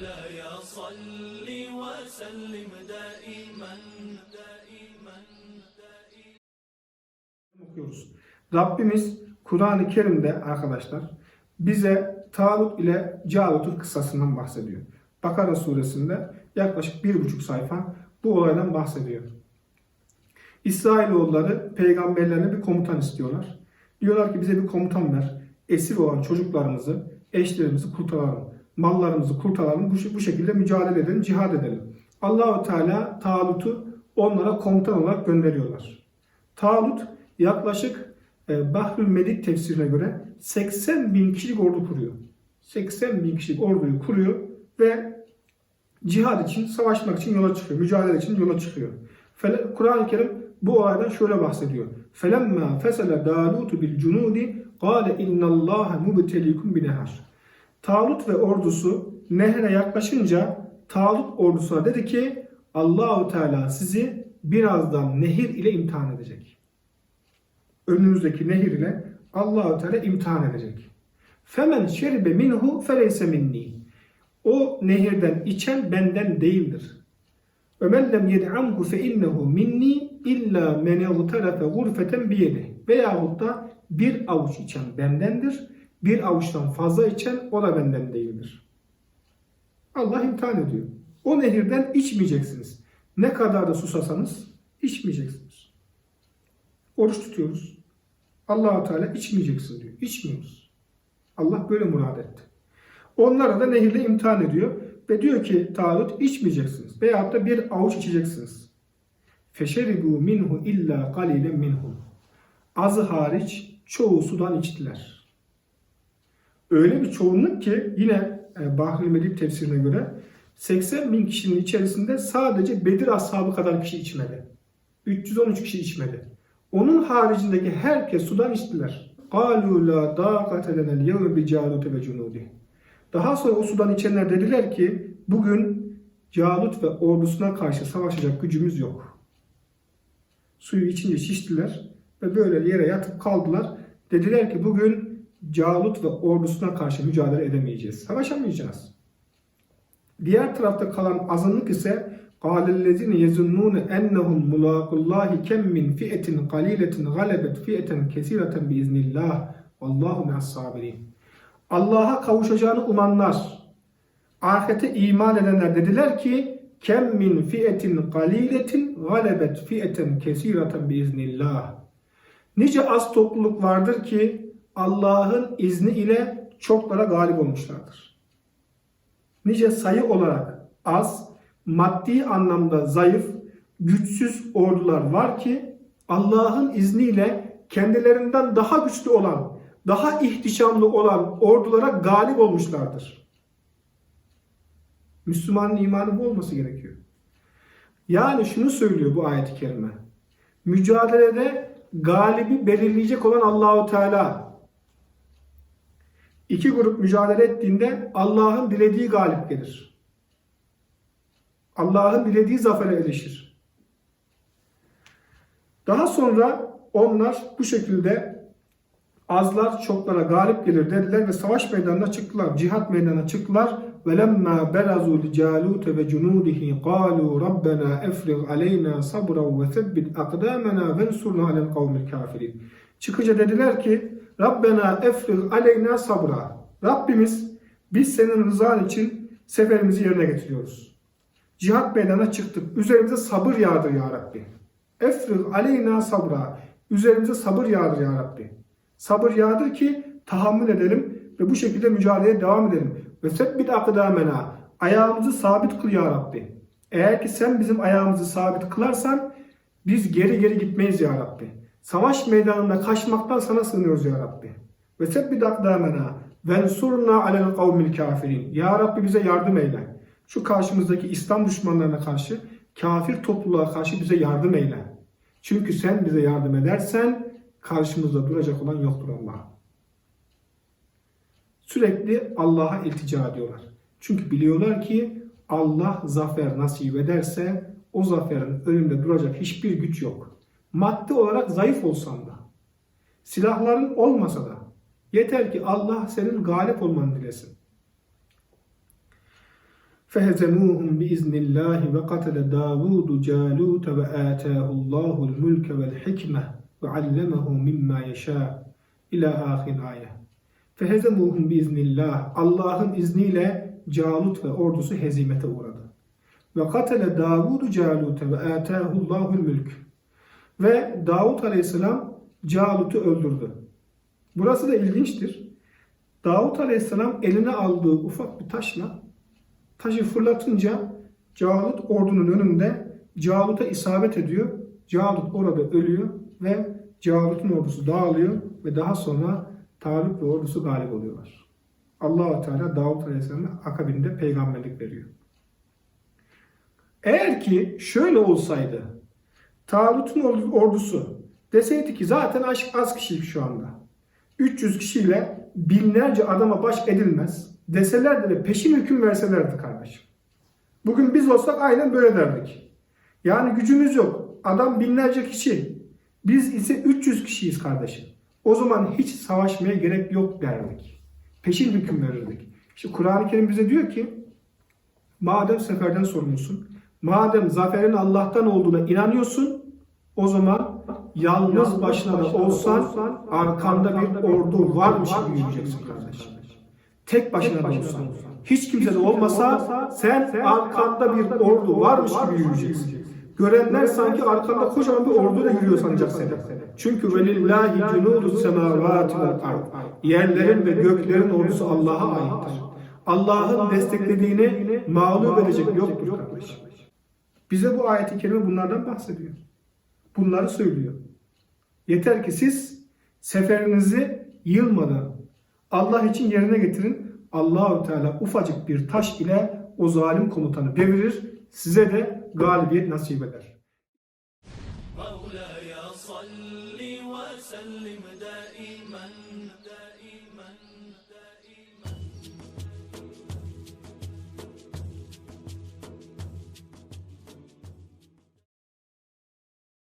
مولاي صل وسلم دائما دائما دائما okuyoruz. Rabbimiz Kur'an-ı Kerim'de arkadaşlar bize Talut ile Calut'un kıssasından bahsediyor. Bakara suresinde yaklaşık bir buçuk sayfa bu olaydan bahsediyor. İsrailoğulları peygamberlerine bir komutan istiyorlar. Diyorlar ki bize bir komutan ver. Esir olan çocuklarımızı, eşlerimizi kurtaralım. Mallarımızı kurtaralım. Bu, bu şekilde mücadele edelim, cihad edelim. Allahu Teala Talut'u onlara komutan olarak gönderiyorlar. Talut yaklaşık e, Bahrül Medik tefsirine göre 80 bin kişilik ordu kuruyor. 80 bin kişilik orduyu kuruyor ve cihad için, savaşmak için yola çıkıyor. Mücadele için yola çıkıyor. Fel- Kur'an-ı Kerim bu olaydan şöyle bahsediyor. فَلَمَّا فَسَلَ دَالُوتُ بِالْجُنُودِ قَالَ اِنَّ اللّٰهَ مُبْتَلِيكُمْ بِنَهَرٍ Talut ve ordusu nehre yaklaşınca Talut ordusuna dedi ki Allahu Teala sizi birazdan nehir ile imtihan edecek. Önünüzdeki nehir ile Allahu Teala imtihan edecek. Femen şeribe minhu feleyse minni. O nehirden içen benden değildir. Ve men lem yed'amhu fe innehu minni illa men igtarafe gurfeten biyedi. Veyahut da bir avuç içen bendendir. Bir avuçtan fazla içen o da benden değildir. Allah imtihan ediyor. O nehirden içmeyeceksiniz. Ne kadar da susasanız içmeyeceksiniz. Oruç tutuyoruz. Allahu Teala içmeyeceksin diyor. İçmiyoruz. Allah böyle murad etti. Onlara da nehirle imtihan ediyor ve diyor ki Talut içmeyeceksiniz veyahut da bir avuç içeceksiniz. Feşeribu minhu illa galilen minhum. Azı hariç çoğu sudan içtiler Öyle bir çoğunluk ki yine e, Bahri Medip tefsirine göre 80 bin kişinin içerisinde sadece Bedir ashabı kadar kişi içmedi. 313 kişi içmedi. Onun haricindeki herkes sudan içtiler. قَالُوا لَا دَاقَةَ لَنَا الْيَوْمِ بِجَالُوتَ وَجُنُودِهِ Daha sonra o sudan içenler dediler ki bugün Calut ve ordusuna karşı savaşacak gücümüz yok. Suyu içince şiştiler ve böyle yere yatıp kaldılar. Dediler ki bugün Calut ve ordusuna karşı mücadele edemeyeceğiz. Savaşamayacağız. Diğer tarafta kalan azınlık ise قال الذين يظنون أنهم ملاقو الله كم من فئة قليلة غلبت فئة كثيرة بإذن الله والله مع الصابرين Allah'a kavuşacağını umanlar, ahirete iman edenler dediler ki kem min fiyetin galiletin galebet fiyeten kesireten biiznillah. Nice az topluluk vardır ki Allah'ın izni ile çoklara galip olmuşlardır. Nice sayı olarak az, maddi anlamda zayıf, güçsüz ordular var ki Allah'ın izniyle kendilerinden daha güçlü olan, daha ihtişamlı olan ordulara galip olmuşlardır. Müslümanın imanı bu olması gerekiyor. Yani şunu söylüyor bu ayet-i kerime. Mücadelede galibi belirleyecek olan Allahu Teala. İki grup mücadele ettiğinde Allah'ın dilediği galip gelir. Allah'ın dilediği zafere erişir. Daha sonra onlar bu şekilde azlar çoklara galip gelir dediler ve savaş meydanına çıktılar. Cihat meydanına çıktılar. Ve lemma belazu li Calut ve cunudihi qalu rabbena efrig aleyna sabran ve sebbit akdamena ve ensurna alel kavmil kafirin. Çıkınca dediler ki Rabbena efrig aleyna sabra. Rabbimiz biz senin rızan için seferimizi yerine getiriyoruz. Cihat meydanına çıktık. Üzerimize sabır yağdır ya Rabbi. Efrig aleyna sabra. Üzerimize sabır yağdır ya Rabbi. Sabır yağdır ki tahammül edelim ve bu şekilde mücadeleye devam edelim. Ve sebbit akdamena. Ayağımızı sabit kıl ya Rabbi. Eğer ki sen bizim ayağımızı sabit kılarsan biz geri geri gitmeyiz ya Rabbi. Savaş meydanında kaçmaktan sana sığınıyoruz ya Rabbi. Ve sebbit akdamena. Vensurna alel kavmil kafirin. Ya Rabbi bize yardım eyle. Şu karşımızdaki İslam düşmanlarına karşı, kafir topluluğa karşı bize yardım eyle. Çünkü sen bize yardım edersen karşımızda duracak olan yoktur Allah. Sürekli Allah'a iltica ediyorlar. Çünkü biliyorlar ki Allah zafer nasip ederse o zaferin önünde duracak hiçbir güç yok Maddi olarak zayıf olsan da, silahların olmasa da yeter ki Allah senin galip olmanı dilesin. فهزموهم بإذن الله وقتل داود جالوت وآتاه الله الملك والحكمة وعلمه مما يشاء إلى آخر آية. Fehezemuhum biiznillah. Allah'ın izniyle Calut ve ordusu hezimete uğradı. Ve katele Davudu Calut'e ve atahullahul mülk. Ve Davut Aleyhisselam Calut'u öldürdü. Burası da ilginçtir. Davut Aleyhisselam eline aldığı ufak bir taşla taşı fırlatınca Calut ordunun önünde Calut'a isabet ediyor. Calut orada ölüyor ve Calut'un ordusu dağılıyor ve daha sonra Talut ve ordusu galip oluyorlar. allah Teala Davut Aleyhisselam'a akabinde peygamberlik veriyor. Eğer ki şöyle olsaydı Talut'un ordusu deseydi ki zaten aşk az kişilik şu anda. 300 kişiyle binlerce adama baş edilmez deselerdi ve peşin hüküm verselerdi kardeşim. Bugün biz olsak aynen böyle derdik. Yani gücümüz yok. Adam binlerce kişi. Biz ise 300 kişiyiz kardeşim. O zaman hiç savaşmaya gerek yok derdik. Peşin hüküm verirdik. İşte Kur'an-ı Kerim bize diyor ki madem seferden sorumlusun, madem zaferin Allah'tan olduğuna inanıyorsun, o zaman yalnız başına da olsan arkanda bir ordu varmış gibi yürüyeceksin kardeşim. Tek başına da olsan. Hiç kimse de olmasa sen arkanda bir ordu varmış gibi yürüyeceksin. Görenler sanki arkanda kocaman bir orduyla yürüyor sanacak seni. Çünkü velillahi cunudus semavati vel ard. Yerlerin ve göklerin ordusu Allah'a aittir. Allah'ın desteklediğini mağlup edecek yoktur kardeşim. Bize bu ayet-i kerime bunlardan bahsediyor Bunları söylüyor. Yeter ki siz seferinizi yılmadan Allah için yerine getirin. Allahü Teala ufacık bir taş ile o zalim komutanı devirir. Size de galibiyet nasip eder. مولاي صل وسلم دائما دائما